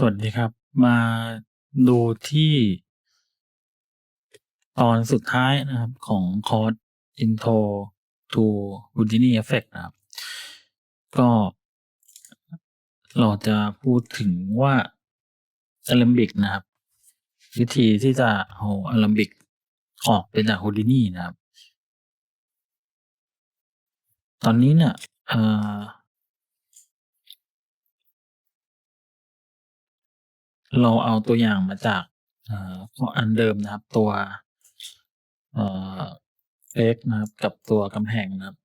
สวัสดีครับ มาดูที่ ตอนสุดท้ายนะครับของคอร์ส Intro to Houdini Effect นะครับ ก็เราจะพูดถึงว่า Alembic นะครับ วิธีที่จะเอา Alembic ออกไปจาก Houdini นะครับ ตอนนี้เนี่ยเอ่อ เราเอาตัวอย่างมาจากเอ่ออันเดิมนะครับ ตัวเอ่อ X นะครับ กับตัวกำแพงนะครับ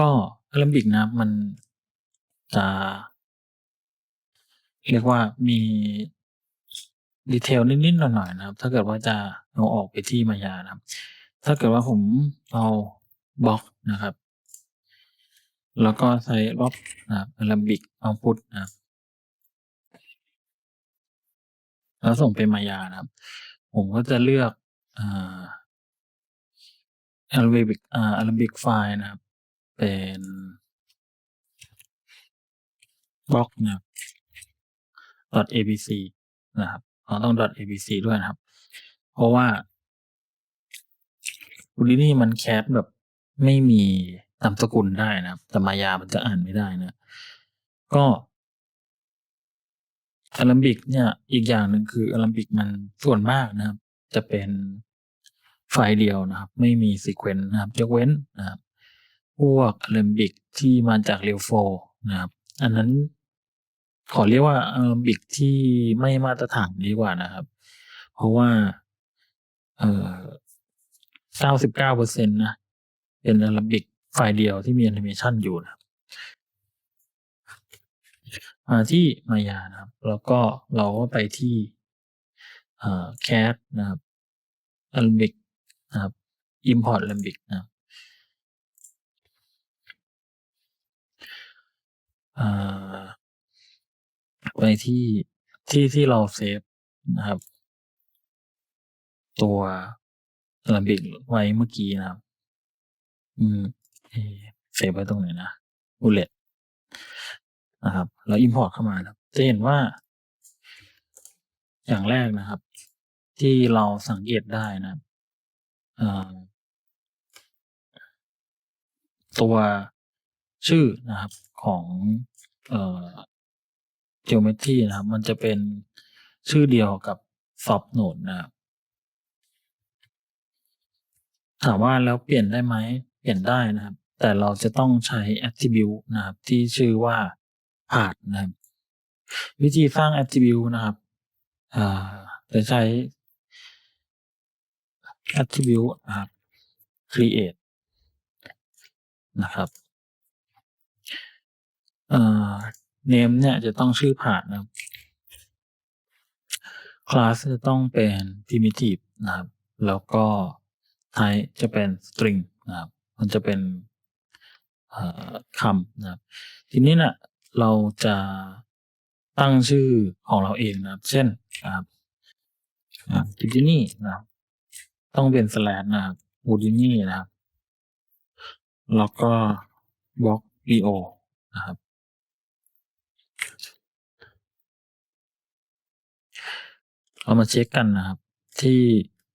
ก็ Alembic นะครับมันจะ เรียกว่ามี detail นิดๆหน่อยๆนะครับ ถ้าเกิดว่าจะเอาออกไปที่มายานะครับ ถ้าเกิดว่าผมเอาบล็อกนะครับ แล้วก็ใช้บล็อกนะครับ Alembic Output นะครับ แล้วส่งไปมายานะครับ ผมก็จะเลือกอ่า Alembic อ่า Alembic ไฟล์นะครับ เป็นบล็อกนะครับ .abc นะครับอ๋อต้อง .abc ด้วยนะครับ เพราะว่า Houdini มันแคสแบบไม่มีนามสกุลได้นะครับ แต่มายามันจะอ่านไม่ได้นะ ก็ Alembic เนี่ยอีกอย่างหนึ่งคือ Alembic มันส่วนมากนะครับ จะเป็นไฟล์เดียวนะครับ ไม่มี sequence นะครับยกเว้นนะครับพวก Alembic ที่มาจาก Rail4 นะครับ อันนั้นขอเรียกว่า Alembic ที่ไม่มาตรฐานดีกว่านะครับ เพราะว่าเอ่อ99%นะเป็น Alembic ไฟล์เดียวที่มีแอนิเมชันอยู่นะ มาที่มายานะครับ แล้วก็เราก็ไปที่เอ่อแคสนะครับ Alembic นะครับ import Alembic นะครับไปที่ที่ที่เราเซฟนะครับ ตัว Alembic ไว้เมื่อกี้นะครับ อืมเอ๊เซฟไว้ตรงไหนนะ Bullet นะครับแล้ว import เข้ามาครับจะเห็นว่า อย่างแรกนะครับ ที่เราสังเกตได้นะตัวชื่อนะครับของเอ่อ Geometry นะครับ มันจะเป็นชื่อเดียวกับ Soft Node นะครับถามว่าแล้วเปลี่ยนได้ไหม เปลี่ยนได้นะครับ แต่เราจะต้องใช้ Attribute นะครับ ที่ชื่อว่า Path นะครับ วิธีสร้าง Attribute นะครับจะใช้ Attribute นะครับ create นะครับเอ่อ name เนี่ยจะต้องชื่อ Path นะครับคลาสจะต้องเป็น primitive นะครับ แล้วก็ type จะเป็น string นะครับ มันจะเป็นคำนะครับ ทีนี้นี่ย เราจะตั้งชื่อของเราเองนะครับ เช่นนะครับอ่า Houdini นะครับ ต้องเป็น slash นะครับ Houdini นะครับ แล้วก็ block io นะครับ เรามาเช็กกันนะครับ ที่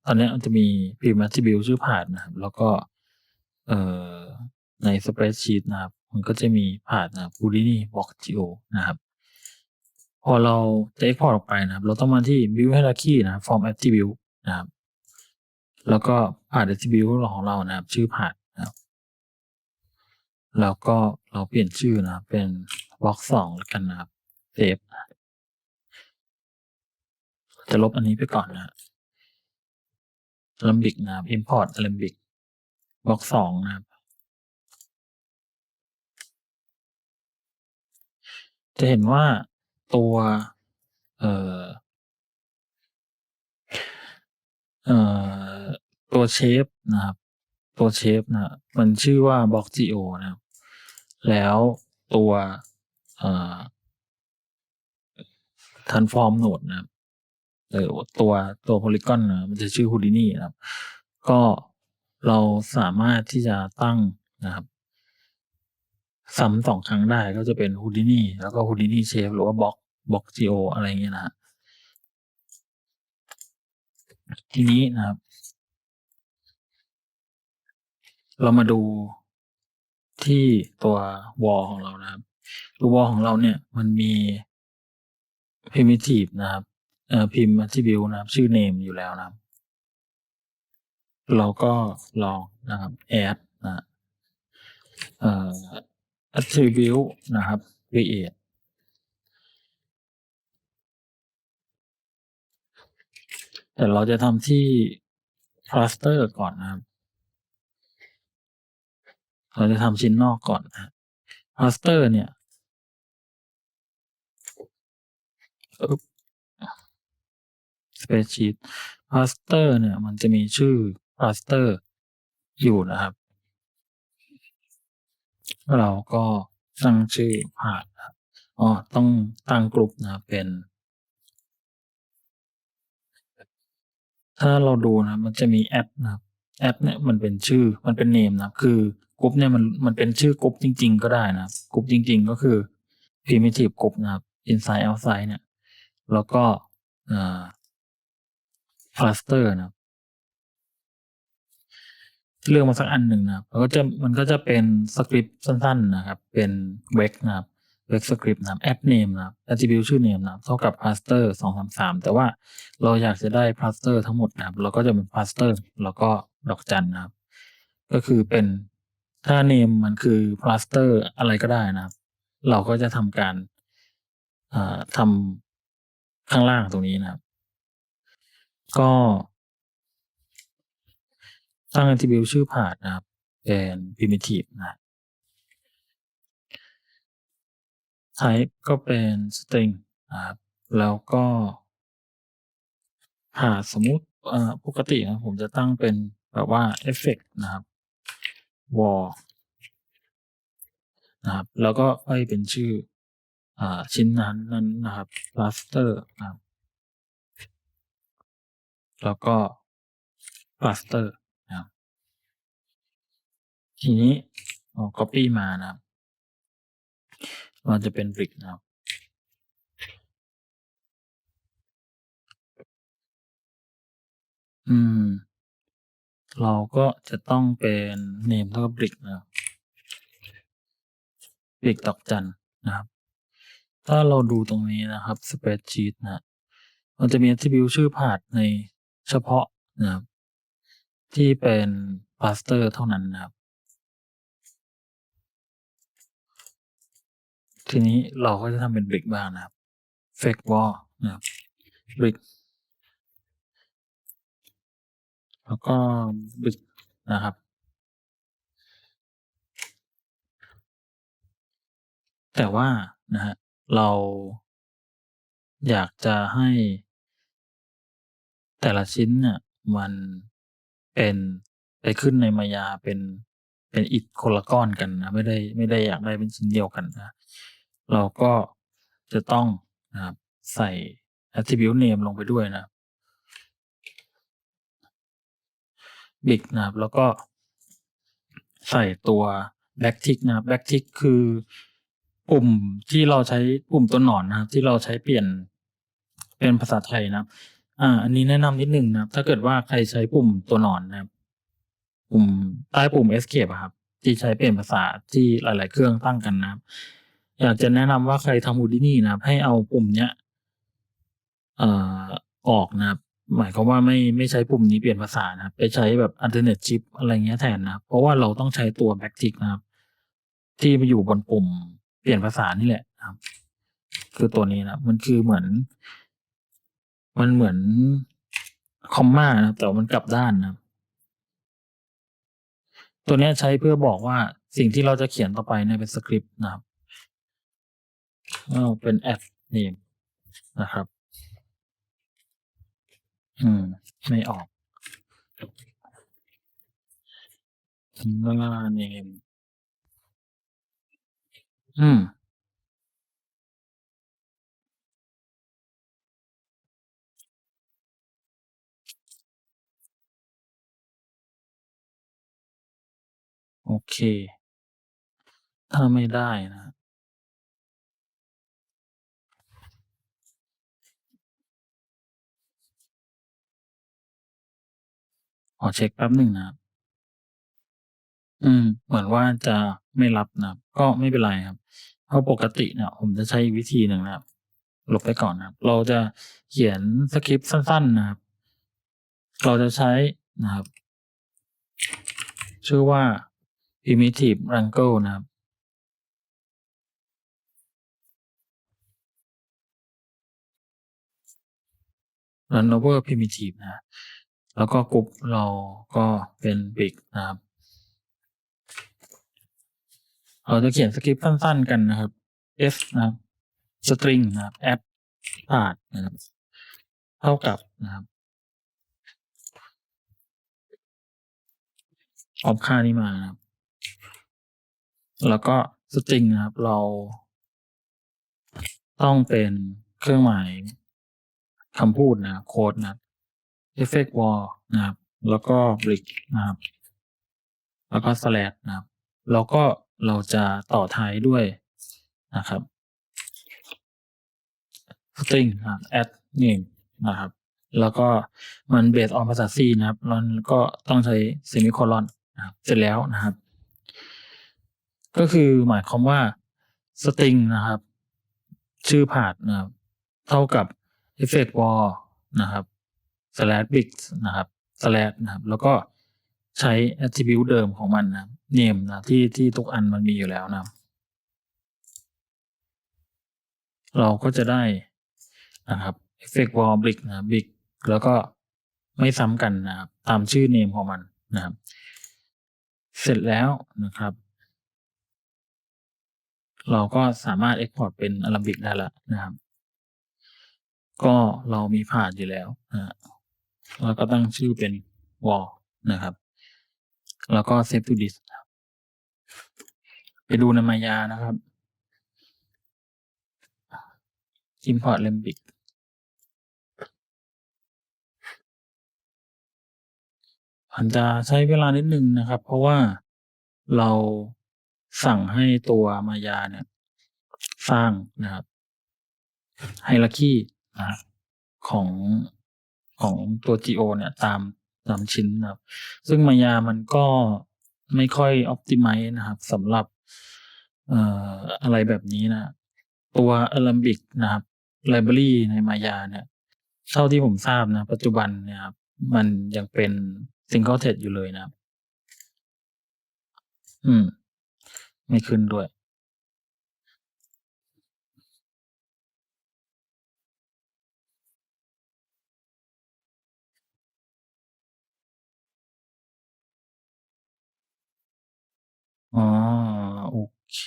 ตอนนี้มันจะมี prime attribute ชื่อ Path นะครับ แล้วก็เอ่อใน spreadsheet นะครับ มันก็จะมี Path นะครับ Houdini block io นะครับ พอเราจะ export ออกไปนะครับ เราต้องมาที่ build hierarchy นะครับ from attribute นะครับ แล้วก็ Path attribute ของเรานะครับ ชื่อ Path นะครับ แล้วก็เราเปลี่ยนชื่อนะเป็น block 2แล้วกันนะครับเซฟจะลบอันนี้ไปก่อนนะครับ Alembic นะครับ import Alembic block 2นะครับ จะเห็นว่าตัว เอ่อเอ่อตัวเชฟนะครับ ตัวเชฟนะมันชื่อว่า block geo นะครับ แล้วตัวเอ่อ transform node นะครับเอ่อตัวตัว polygon นะมันจะชื่อ Houdini นะครับ ก็เราสามารถที่จะตั้งนะครับ ซ้ำ2ครั้งได้ก็จะเป็น Houdini แล้วก็ Houdini shape หรือว่าบล็อกบล็อก geo ออะไรอย่างเงี้ยนะครับทีนี้นะครับ เรามาดูที่ตัว wall ของเรานะครับตัว wall ของเราเนี่ย มันมี primitive นะครับเอ่อพิมพ์ attribute นะครับ ชื่อ name อยู่แล้วนะครับ เราก็ลองนะครับ add นะเอ่อ attribute นะครับ create แต่เราจะทำที่ cluster ก่อนนะครับ เราจะทำชิ้นนอกก่อนนะ cluster เนี่ยอึ๊บ spreadsheet cluster เนี่ย มันจะมีชื่อ cluster อยู่นะครับ เราก็ตั้งชื่อผ่านนะครับอ๋อต้องตั้งกลุ่มนะเป็น ถ้าเราดูนะมันจะมีแอปนะครับแอปเนี่ยมันเป็นชื่อมันเป็น name นะคือกลุ่มเนี่ยมันมันเป็นชื่อกลุ่มจริง ๆ ก็ได้นะกลุ่มจริง ๆ ก็คือ primitive กลุ่มนะครับ inside outside เนี่ยแล้วก็อ่า cluster นะครับ เลือกมาสักอันหนึ่งนะครับแล้วก็จะมันก็จะเป็นสคริปต์สั้นๆนะครับ เป็น vec นะครับ vec script นะครับ add name นะครับ attribute ชื่อ name นะครับเท่ากับ cluster 233แต่ว่าเราอยากจะได้ cluster ทั้งหมดนะครับ เราก็จะเป็น cluster แล้วก็ดอกจันนะครับ ก็คือเป็นถ้า name มันคือ cluster อะไรก็ได้นะครับ เราก็จะทำการอ่าทำข้างล่างตรงนี้นะครับ ก็ ตั้ง attribute ชื่อผานนะครับ เป็น primitive นะ type ก็เป็น string นะครับ แล้วก็หากสมมุติปกตินะผมจะตั้งเป็นแบบว่าเอฟเฟกต์นะครับ wall นะครับ แล้วก็ค่อยเป็นชื่ออชิ้นนั้นนั้นนะครับ cluster นะครับ แล้วก็ cluster นะครับ ทีนี้เอา copy มานะครับ มันจะเป็น brick นะครับ อืม เราก็จะต้องเป็น name เท่ากับ brick นะครับ brick ดอกจันนะครับ ถ้าเราดูตรงนี้นะครับ spreadsheet นะมันจะมี attribute ชื่อผ่านในเฉพาะนะครับ ที่เป็น cluster เท่านั้นนะครับ ทีนี้เราก็จะทำเป็น brick บ้างนะครับ fake wall นะครับ brick แล้วก็ brick นะครับ แต่ว่านะครับเราอยากจะให้แต่ละชิ้นเนี่ยมันเป็นไปขึ้นในมายาเป็นเป็นอิฐคนละก้อนกันนะไม่ได้ไม่ได้อยากได้เป็นชิ้นเดียวกันนะ เราก็จะต้องนะครับใส่ attribute name ลงไปด้วยนะ brick นะครับ แล้วก็ใส่ตัว backtick นะ backtick คือปุ่มที่เราใช้ปุ่มตัวหนอนนะครับ ที่เราใช้เปลี่ยนเป็นภาษาไทยนะครับ อ่า อันนี้แนะนำนิดหนึ่งนะครับ ถ้าเกิดว่าใครใช้ปุ่มตัวหนอนนะครับ ปุ่มใต้ปุ่ม escape ครับ ที่ใช้เปลี่ยนภาษาที่หลาย ๆ เครื่องตั้งกันนะครับ อยากจะแนะนำว่าใครทำ Houdini นะครับ ให้เอาปุ่มเนี้ยเอ่อออกนะครับ หมายความว่าไม่ไม่ใช้ปุ่มนี้เปลี่ยนภาษานะครับ ไปใช้แบบ alternate shift อะไรเงี้ยแทนนะครับ เพราะว่าเราต้องใช้ตัว backtick นะครับ ที่มาอยู่บนปุ่มเปลี่ยนภาษานี่แหละนะครับ คือตัวนี้นะมันคือเหมือน มันเหมือนคอมมานะครับ แต่ว่ามันกลับด้านนะครับ ตัวนี้ใช้เพื่อบอกว่าสิ่งที่เราจะเขียนต่อไปเนี่ยเป็นสคริปต์นะครับ อ้าวเป็น add name นะครับ อืม ไม่ออกว่า name อืม โอเค ถ้าไม่ได้นะครับ ขอเช็คแป๊บหนึ่งนะครับ อืม เหมือนว่าจะไม่รับนะครับ ก็ไม่เป็นไรครับ เพราะปกติเนี่ยผมจะใช้วิธีหนึ่งนะครับลบไปก่อนนะครับ เราจะเขียนสคริปต์สั้น ๆนะครับ เราจะใช้นะครับ ชื่อว่า primitive wrangle นะครับ run over primitive นะ แล้วก็กรุ๊ปเราก็เป็น big นะครับ เราจะเขียนสคริปต์สั้นๆ กันนะครับ f นะครับ string นะครับ add path นะครับ เท่ากับนะครับเอาค่านี้มานะครับ แล้วก็ string นะครับ เรา ต้องเป็นเครื่องหมายคำพูดนะโค้ดนะ effect wall นะครับ แล้วก็ brick นะครับ แล้วก็ slash นะครับ แล้วก็เราจะต่อท้ายด้วยนะครับ string นะครับ add name นะครับ แล้วก็มัน based on ภาษา C นะครับมันก็ต้องใช้ semicolon นะครับ เสร็จแล้วนะครับ ก็คือหมายความว่า string นะครับ ชื่อผาดนะครับ เท่ากับ effect wall นะครับ slash big นะครับ slash นะครับ แล้วก็ใช้ attribute เดิมของมันนะ name นะที่ที่ทุกอันมันมีอยู่แล้วนะ เราก็จะได้นะครับ effect wall b r i c นะบ brick แล้วก็ไม่ซ้ำกันนะครับ ตามชื่อ name ของมันนะครับ เสร็จแล้วนะครับ เราก็สามารถ export เป็น Arambic ได้แล้วนะครับ ก็เรามีผ่าดอยู่แล้วนะ ฮะเราก็ตั้งชื่อเป็น wall นะครับ แล้วก็ save to disk ไปดูในมายานะครับ import Arambic มันจะใช้เวลานิดหนึ่งนะครับ เพราะว่าเราสั่งให้ตัวมายาเนี่ย สร้างนะครับ hierarchy นะครับของ ของตัว Geo เนี่ยตามตามชิ้นนะครับ ซึ่งมายามันก็ไม่ค่อย optimize นะครับสำหรับเอ่ออะไรแบบนี้นะ ตัว Arambic นะครับ library ในมายาเนี่ยเท่าที่ผมทราบนะ ปัจจุบันเนี่ยครับ มันยังเป็น single thread อยู่เลยนะครับ อืม ไม่ขึ้นด้วย อ๋อ โอ เค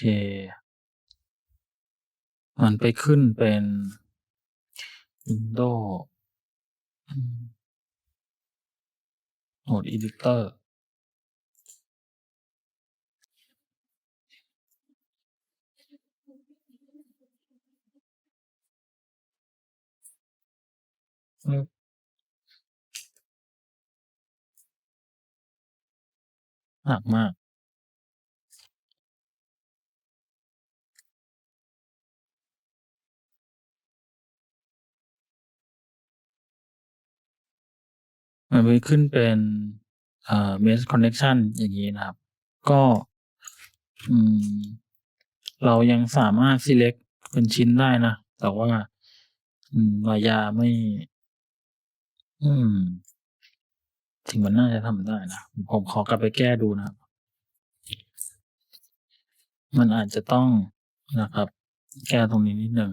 มันไปขึ้นเป็น Windows Node Editor อืมหนักมาก มันไปขึ้นเป็นอ่า Mesh Connection อย่างงี้นะครับ ก็อืมเรายังสามารถ select เป็นชิ้นได้นะ แต่ว่าอืมมายาไม่ อืมจริงมันน่าจะทำได้นะ ผมขอกลับไปแก้ดูนะครับ มันอาจจะต้องนะครับ แก้ตรงนี้นิดหนึ่ง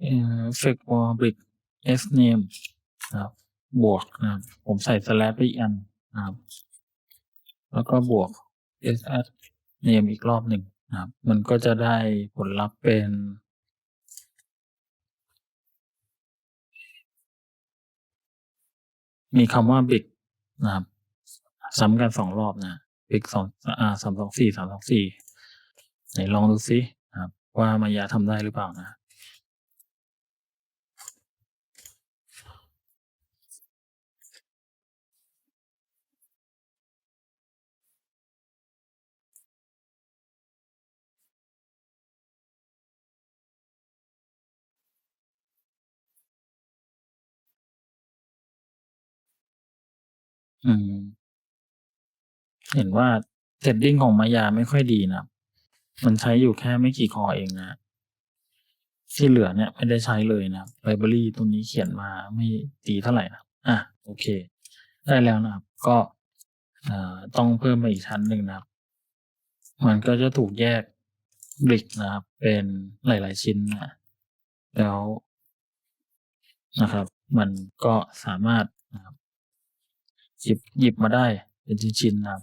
เอ่อ effect wall brick s name นะครับบวกนะครับผมใส่ slash ไปอีกอันนะครับ แล้วก็บวก s add name อีกรอบหนึ่งนะครับ มันก็จะได้ผลลัพธ์เป็น มีคำว่า big นะครับซ้ำกันสองรอบนะ big สองอ่า324 324ไหนลองดูซินะครับ ว่ามายาทำได้หรือเปล่านะ อืม เห็นว่า setting ของ Maya ไม่ค่อยดีนะครับ มันใช้อยู่แค่ไม่กี่ core เองนะครับ ที่เหลือเนี่ยไม่ได้ใช้เลยนะครับ ไลบรารีตรงนี้เขียนมาไม่ดีเท่าไรนะครับอาโอเค ได้แล้วนะครับ ก็ เอ่อ ต้องเพิ่มมาอีกชั้นหนึ่งนะครับ มันก็จะถูกแยก brick นะครับ เป็นหลาย ๆ ชิ้นนะแล้วนะครับ มันก็สามารถนะครับ หยิบหยิบมาได้ เป็นชิ้นๆนะครับ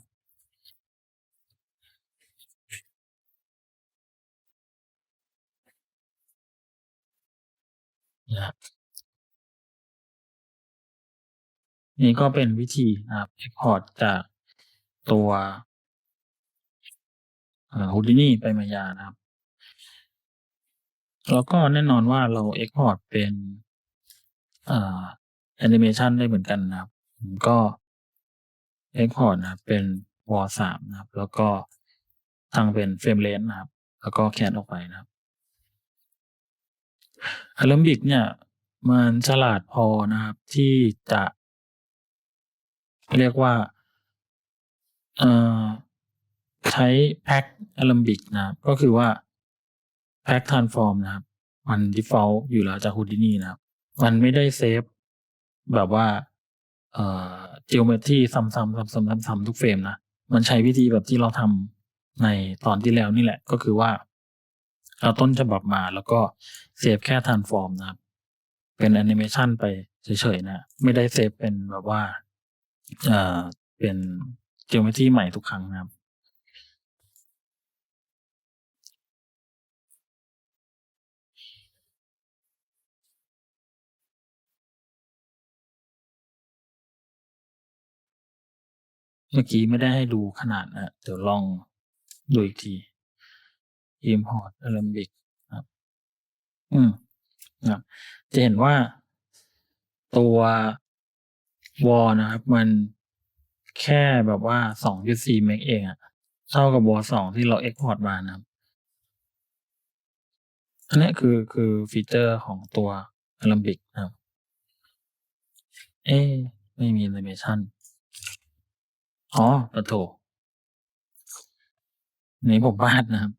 นะครับนี่ก็เป็นวิธีนะครับ export จากตัวอ่า Houdini ไป Maya นะครับ แล้วก็แน่นอนว่าเรา export เป็นแอนิเมชันได้เหมือนกันนะครับ ก็ export นะครับ เป็น Wall3 นะครับ แล้วก็ตั้งเป็น frame rate นะครับ แล้วก็ cat ออกไปนะครับ Alembic เนี่ย มันฉลาดพอนะครับ ที่จะเรียกว่าใช้ Pack Alembic นะครับ ก็คือว่า Pack Transform นะครับ มัน default อยู่แล้วจาก Houdini นะครับ มันไม่ได้เซฟแบบว่า เอ่อ geometry ซ้ำๆซ้ำๆซ้ำๆทุกเฟรมนะมันใช้วิธีแบบที่เราทำในตอนที่แล้วนี่แหละก็คือว่าเอาต้นฉบับมาแล้วก็เซฟแค่ทอนฟอร์มนะครับ เป็นแอนิเมชันไปเฉยๆนะไม่ได้เซฟเป็นแบบว่าเอ่อเป็น geometry ใหม่ทุกครั้งนะครับ เมื่อกี้ไม่ได้ให้ดูขนาดนะเดี๋ยวลองดูอีกที import Alembic ครับ อืมครับ จะเห็นว่าตัว w a l นะครับ มันแค่แบบว่า 2.4 เมกเองอะเท่ากับ Wall 2ที่เรา export มานะครับ อันนี้คือคือฟีเชอร์ของตัว Alembic นะครับ เอ๊ไม่มีแอนิเมชันอ๋อปะโถอันนี้ผมพลาดนะครับ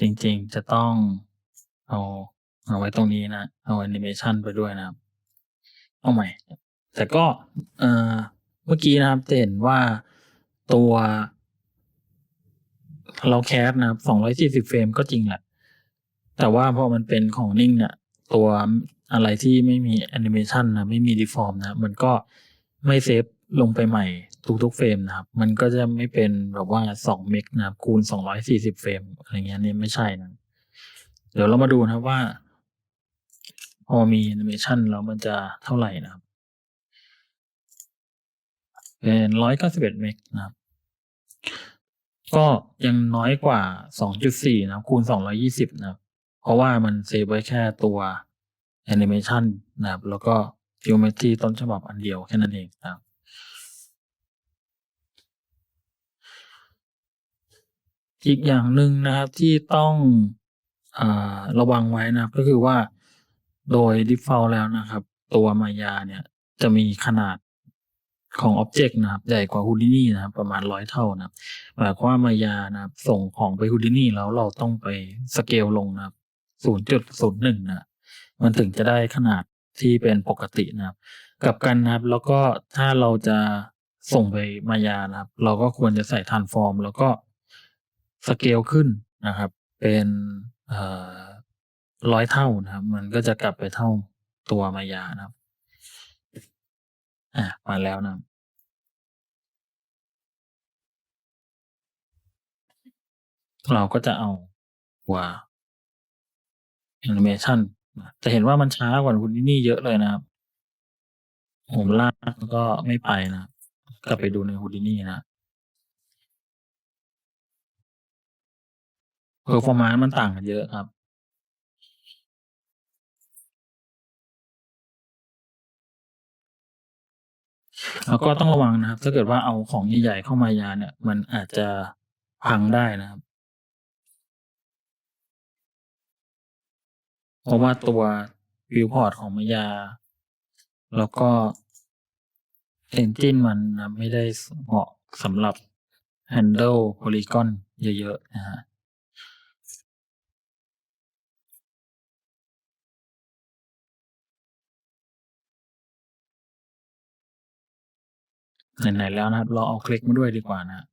จริง ๆ จะต้องเอา เอาไว้ตรงนี้นะ เอาแอนิเมชันไปด้วยนะครับ เอาใหม่ แต่ก็ เอ่อ เมื่อกี้นะครับ จะเห็นว่าตัว เรา cast นะครับ 240 เฟรมก็จริงแหละ แต่ว่าพอมันเป็นของนิ่งเนี่ย ตัวอะไรที่ไม่มีแอนิเมชันนะ ไม่มี deform นะ มันก็ไม่เซฟ ลงไปใหม่ทุกๆเฟรมนะครับ มันก็จะไม่เป็นแบบว่า2เมกนะครับคูณ 240 เฟรมอะไรเงี้ยนี่ไม่ใช่นะ เดี๋ยวเรามาดูนะครับว่า พอมีแอนิเมชันแล้วมันจะเท่าไหร่นะครับ เป็น 191 เมกนะครับ ก็ยังน้อยกว่า 2.4 นะครับ คูณ 220 นะครับ เพราะว่ามันเซฟไว้แค่ตัวแอนิเมชันนะครับ แล้วก็ geometry ต้นฉบับอันเดียวแค่นั้นเองนะครับ อีกอย่างหนึ่งนะครับที่ต้องอระวังไว้นะก็คือว่าโดย default แล้วนะครับ ตัว Maya เนี่ยจะมีขนาดของอ็อบเจกต์นะครับใหญ่กว่า Houdini นะครับประมาณ100เท่านะหมายความว่า Maya นะครับส่งของไป Houdini แล้วเราต้องไปสเกลลงนะครับ0.01นะครับมันถึงจะได้ขนาดที่เป็นปกตินะครับ กับกันนะครับแล้วก็ถ้าเราจะส่งไป Maya นะครับ เราก็ควรจะใส่ Transform แล้วก็ สเกลขึ้นนะครับ เป็นเอ่อ100เท่านะครับ มันก็จะกลับไปเท่าตัว Maya นะครับอามาแล้วนะครับเราก็จะเอาตัวแอนิเมชันจะเห็นว่ามันช้ากว่า Houdini เยอะเลยนะครับผมลากมันก็ไม่ไปนะครับกลับไปดูใน Houdini นะครับ Performance มันต่างกันเยอะครับ แล้วก็ต้องระวังนะครับ ถ้าเกิดว่าเอาของใหญ่ๆเข้า Maya เนี่ย มันอาจจะพังได้นะครับ เพราะว่าตัว viewport ของ Maya แล้วก็ Engine มันไม่ได้เหมาะสำหรับ handle polygon เยอะ ๆ นะครั ไหนๆแล้วนะครับ เราเอา Crack มาด้วยดีกว่านะ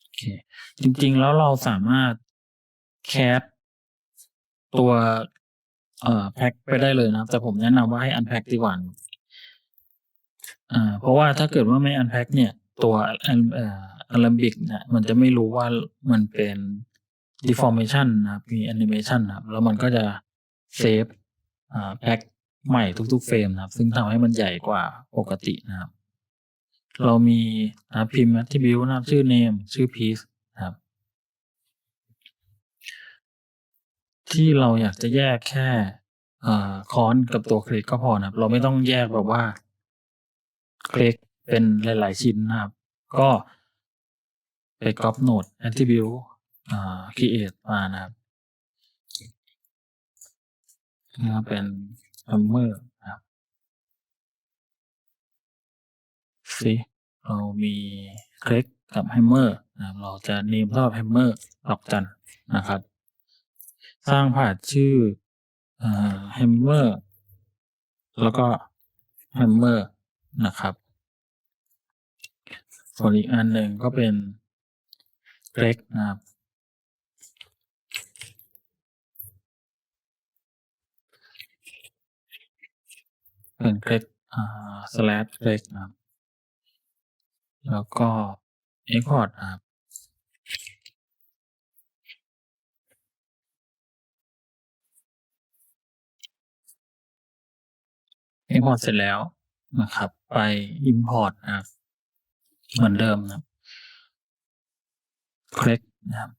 โอเคจริงๆแล้วเราสามารถ Cat ตัวเอ่อ Pack ไปได้เลยนะครับ แต่ผมแนะนำว่าให้ Unpack ดีกว่าอ่าเพราะว่าถ้าเกิดว่าไม่ Unpack เนี่ย ตัวอันเอ่อ Alembic เนี่ยมันจะไม่รู้ว่ามันเป็น deformation นะครับมีแอนิเมชันนะครับแล้วมันก็จะเซฟอ่า Pack ใหม่ทุกๆเฟรมนะครับ ซึ่งทำให้มันใหญ่กว่าปกตินะครับ เรามีอ่าพิมพ์ attribute นะครับชื่อ name ชื่อ piece นะครับ ที่เราอยากจะแยกแค่อ่า Cont กับตัว Crack ก็พอนะครับ เราไม่ต้องแยกแบบว่า Crack เป็นหลาย ๆ ชิ้นนะครับ ก็ไปก๊อปโหนด attribute อ่า create มานะครับนะครับ เป็น hammer นะครับสิเรามี Crack กับ hammer นะครับเราจะ name เท่ากับ hammer ดอกจันนะครับ สร้าง path ชื่ออ่า hammer แล้วก็ hammer นะครับ ส่วนอีกอันหนึ่งก็เป็น Crack นะครับ เป็น Crack อ่า slash Crack นะครับ แล้วก็ export นะครับ export เสร็จแล้วนะครับ ไป import นะครับ เหมือนเดิมนะครับ Crack นะครับ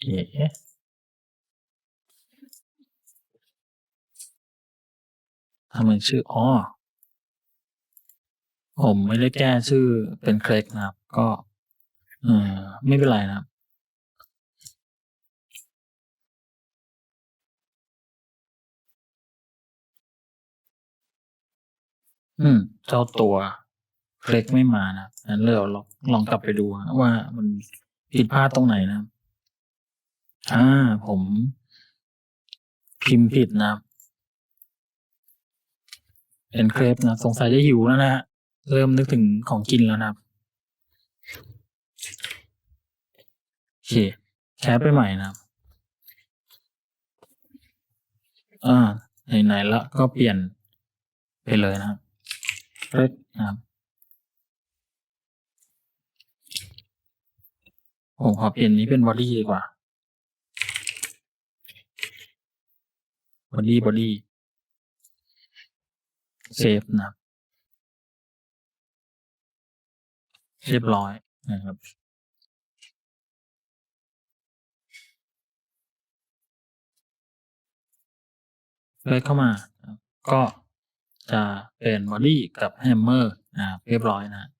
เอ๋ทำไมชื่ออ๋อผมไม่ได้แก้ชื่อเป็น Crack นะครับ ก็ เอ่อไม่เป็นไรนะครับ อืม เจ้าตัว Crack ไม่มานะครับงั้นเราลองลองกลับไปดูครับว่ามันผิดพลาดตรงไหนนะครับอาผม พิมพ์ผิดนะครับเป็น Crepe นะครับสงสัยจะหิวแล้วนะครับเริ่มนึกถึงของกินแล้วนะครับโอเคแคปไปใหม่นะครับอาไหนๆแล้วก็เปลี่ยนไปเลยนะครับ Crepe นะครับผมขอเปลี่ยนนี้เป็น Body ดีกว่า Body Body เซฟนะครับเรียบร้อยนะครับเลื่อนเข้ามา ก็ จะเป็น Body กับ Hammer นะครับเรียบร้อยนะครับ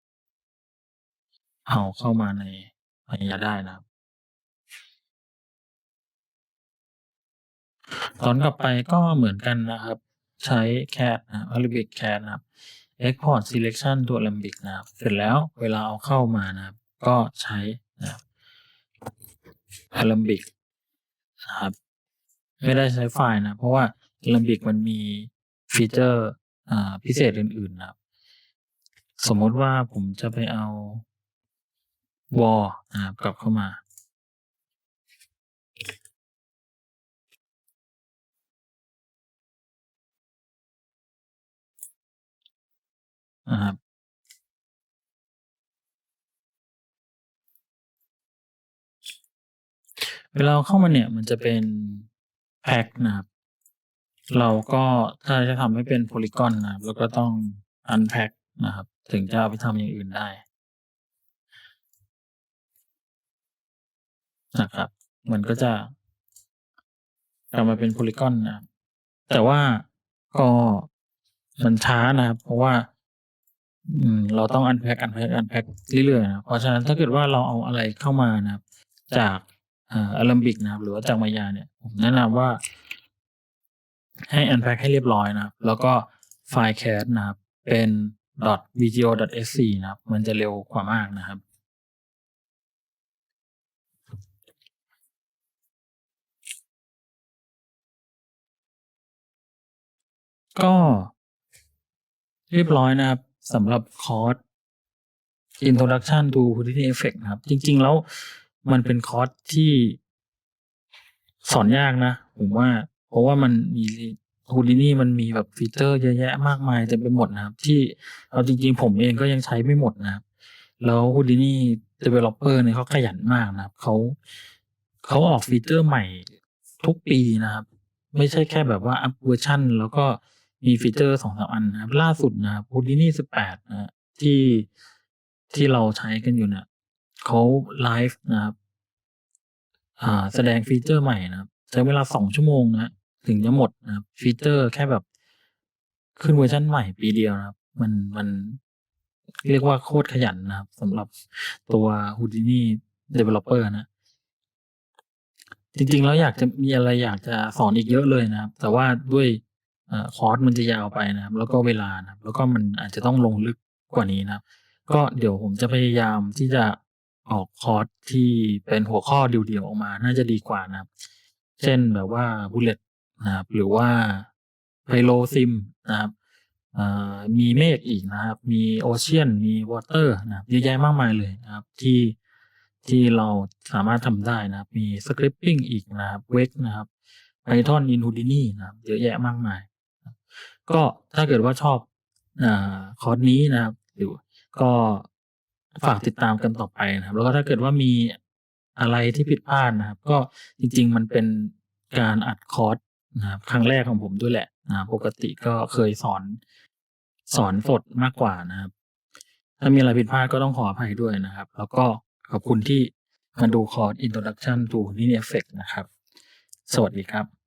เอาเข้ามาใน Maya ได้นะครับตอนกลับไปก็เหมือนกันนะครับ ใช้ Cat นะครับ Alembic Cat นะครับ export selection ตัว Alembic นะครับ เสร็จแล้วเวลาเอาเข้ามานะครับ ก็ใช้นะครับ Alembic นะครับ ไม่ได้ใช้ไฟล์นะ เพราะว่า Alembic มันมีฟีเจอร์ พิเศษอื่นๆนะครับ สมมุติว่าผมจะไปเอา wall นะครับกลับเข้ามานะครับเวลาเอาเข้ามาเนี่ยมันจะเป็น Pack นะครับ เราก็ถ้าจะทำให้เป็น Polygon นะครับเราก็ต้อง Unpack นะครับ ถึงจะเอาไปทำอย่างอื่นได้นะครับ มันก็จะกลับมาเป็น Polygon นะครับแต่ว่าก็มันช้านะครับ เพราะว่า อืม เราต้อง unpack unpack unpack เรื่อยๆนะเพราะฉะนั้นถ้าเกิดว่าเราเอาอะไรเข้ามานะครับ จากอ่า Alembic นะครับ หรือว่าจาก Maya เนี่ย ผมแนะนำว่า ให้ unpack ให้เรียบร้อยนะครับ แล้วก็ไฟล์ cache นะครับ เป็น .vgo.sc นะครับ มันจะเร็วกว่ามากนะครับ ก็เรียบร้อยนะครับสำหรับคอร์ส Introduction to Houdini Effect นะครับ จริง ๆ แล้วมันเป็นคอร์สที่สอนยากนะ ผมว่า เพราะว่ามันมี Houdini มันมีแบบฟีเจอร์เยอะแยะมากมายเต็มไปหมดนะครับ ที่เอาจริงๆ ผมเองก็ยังใช้ไม่หมดนะครับ แล้ว Houdini Developer เนี่ยเขาขยันมากนะครับเขาเขาออกฟีเจอร์ใหม่ทุกปีนะครับ ไม่ใช่แค่แบบว่าอัปเวอร์ชันแล้วก็มีฟีเจอร์2-3อันนะครับ ล่าสุดนะครับ Houdini 18นะครับที่ที่เราใช้กันอยู่เนี่ยเขาไลฟ์นะครับ อ่า แสดงฟีเจอร์ใหม่นะครับ ใช้เวลา2ชั่วโมงนะ ถึงจะหมดนะครับฟีเจอร์แค่แบบขึ้นเวอร์ชันใหม่ปีเดียวนะครับ มันมันเรียกว่าโคตรขยันนะครับสำหรับตัว Houdini Developer นะ จริงๆ แล้วอยากจะมีอะไรอยากจะสอนอีกเยอะเลยนะครับ แต่ว่าด้วยอคอร์สมันจะยาวไปนะครับ แล้วก็เวลานะครับ แล้วก็มันอาจจะต้องลงลึกกว่านี้นะครับ ก็เดี๋ยวผมจะพยายามที่จะออกคอร์สที่เป็นหัวข้อเดี่ยวๆออกมา น่าจะดีกว่านะครับ เช่นแบบว่า Bullet นะครับหรือว่า Pyrosim นะครับมีเมฆอีกนะครับ มี Ocean มี Water นะครับเยอะแยะมากมายเลยนะครับ ที่ที่เราสามารถทำได้นะครับ มี Scripting อีกนะครับ Wake นะครับ Python in Houdini นะครับ เยอะแยะมากมาย ก็ถ้าเกิดว่าชอบอคอร์สนี้นะครับหรือก็ฝากติดตามกันต่อไปนะครับ แล้วก็ถ้าเกิดว่ามีอะไรที่ผิดพลาดนะครับ ก็จริง ๆ มันเป็นการอัดคอร์ส นะครับครั้งแรกของผมด้วยแหละนะปกติก็เคยสอนสอนสดมากกว่านะครับ ถ้ามีอะไรผิดพลาดก็ต้องขออภัยด้วยนะครับ แล้วก็ขอบคุณที่มาดูคอร์ส Introduction to Houdini Effect นะครับ สวัสดีครับ